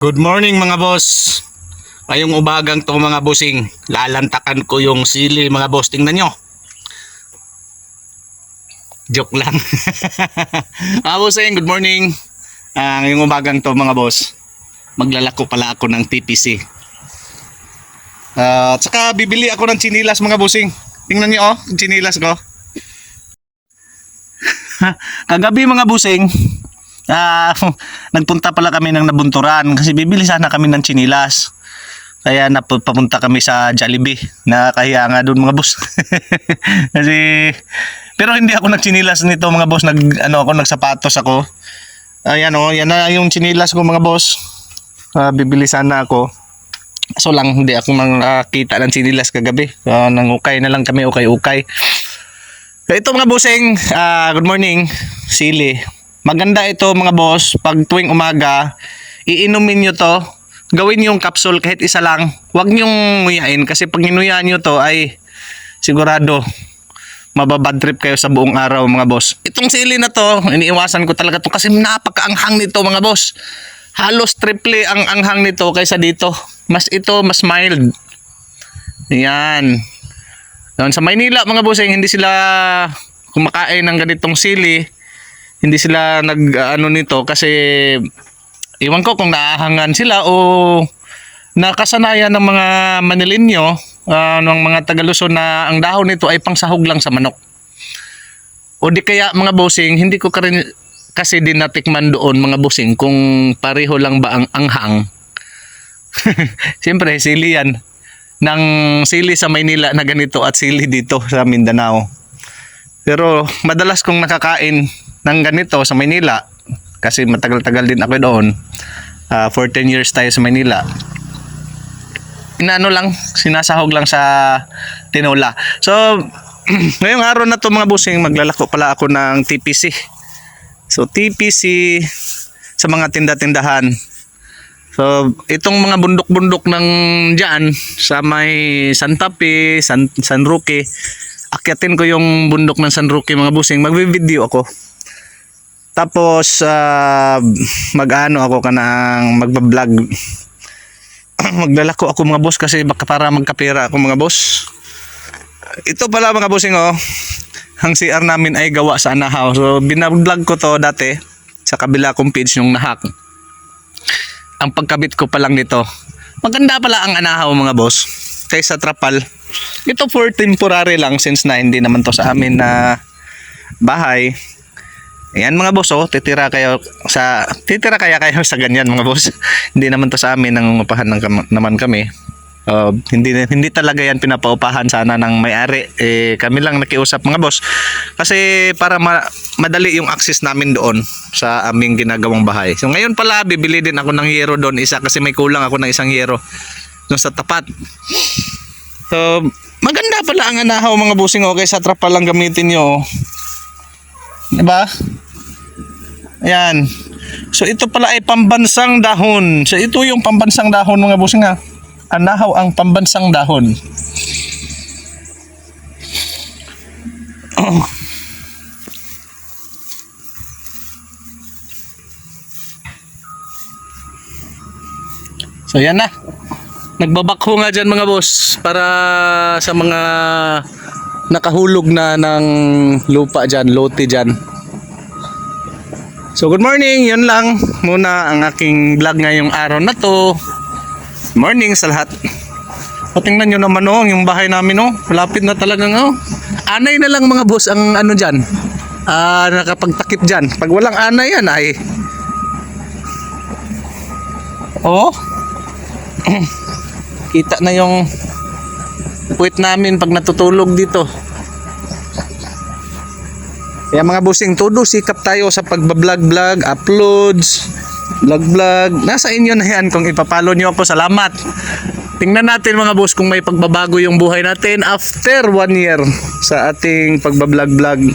Good morning mga boss. Ngayong ubagang to mga bossing, lalantakan ko yung sili mga boss. Tingnan nyo. Joke lang. mga bossing, good morning. Ah, ngayong ubagang to mga boss, maglalako pala ako ng TPC. Ah, at saka bibili ako ng chinilas mga bossing. Tingnan nyo oh, chinilas ko. Kagabi mga busing, ah, nagpunta pala kami ng nabunturan kasi bibili sana kami ng chinilas. Kaya napapunta kami sa Jollibee na kaya nga doon mga boss. kasi pero hindi ako nagchinilas nito mga boss, nag ano ako nagsapatos ako. Ayan oh, yan na yung chinilas ko mga boss. Ah, bibili sana ako. So lang hindi ako makakita ng chinilas kagabi. Uh, nangukay na lang kami, ukay-ukay. Ito mga bossing, ah, good morning, sili. Maganda ito mga boss, pag tuwing umaga, iinumin nyo to, gawin yung capsule kahit isa lang. Huwag nyong nguyain kasi pag inuyaan nyo to ay sigurado mababad trip kayo sa buong araw mga boss. Itong sili na to, iniiwasan ko talaga to kasi napakaanghang nito mga boss. Halos triple ang anghang nito kaysa dito. Mas ito, mas mild. Yan. Doon sa Maynila mga bossing, hindi sila kumakain ng ganitong sili. Hindi sila nag ano nito kasi iwan ko kung naahangan sila o nakasanayan ng mga Manilinyo, ah, ng mga Tagaluzon na ang dahon nito ay pangsahog lang sa manok. O di kaya mga bossing, hindi ko ka rin kasi din natikman doon mga bossing kung pareho lang ba ang anghang. Siyempre, sili yan. Ng sili sa Maynila na ganito at sili dito sa Mindanao. Pero madalas kong nakakain ng ganito sa Maynila kasi matagal-tagal din ako doon. Ah, 14 years tayo sa Maynila. Inaano lang, sinasahog lang sa tinola. So, ngayong araw na to mga busing, maglalako pala ako ng TPC. So, TPC sa mga tinda-tindahan. So, itong mga bundok-bundok ng dyan sa may Santa Fe, San, San Roque, akyatin ko yung bundok ng San Roque mga busing, magbe-video ako. Tapos, ah, mag-ano ako ka ng magba-vlog. Maglalako ako mga boss kasi baka para magkapira ako mga boss. Ito pala mga bossing oh, ang CR namin ay gawa sa Anahaw. So, binablog ko to dati sa kabila kong page nung nahack ang pagkabit ko pa lang nito. Maganda pala ang anahaw mga boss. Kaysa trapal. Ito for temporary lang since na hindi naman to sa amin na bahay. Ayan mga boss oh, titira kayo sa titira kaya kayo sa ganyan mga boss. hindi naman to sa amin nangungupahan ng naman kami. Uh, hindi hindi talaga yan pinapaupahan sana ng may-ari. Eh kami lang nakiusap mga boss. Kasi para ma- madali yung access namin doon sa aming ginagawang bahay. So ngayon pala bibili din ako ng yero doon isa kasi may kulang ako ng isang yero doon sa tapat. So maganda pala ang anahaw mga busing okay sa trapal lang gamitin nyo. Diba? Ayan. So ito pala ay pambansang dahon. So ito yung pambansang dahon mga busing ha. Anahaw ang pambansang dahon. Oh. So yan na. Nagbabakho nga dyan mga boss para sa mga nakahulog na ng lupa dyan, lote dyan. So good morning, yun lang muna ang aking vlog ngayong araw na to. Morning sa lahat. O tingnan nyo naman oh, yung bahay namin oh, malapit na talaga oh. Anay na lang mga boss ang ano dyan, ah nakapagtakip dyan. Pag walang anay yan ay, oh, kita na yung puwit namin pag natutulog dito. Kaya mga busing todo sikap tayo sa pagbablog-vlog, uploads, vlog-vlog. Nasa inyo na yan kung ipapalo nyo ako. Salamat. Tingnan natin mga boss kung may pagbabago yung buhay natin after one year sa ating pagbablog-vlog.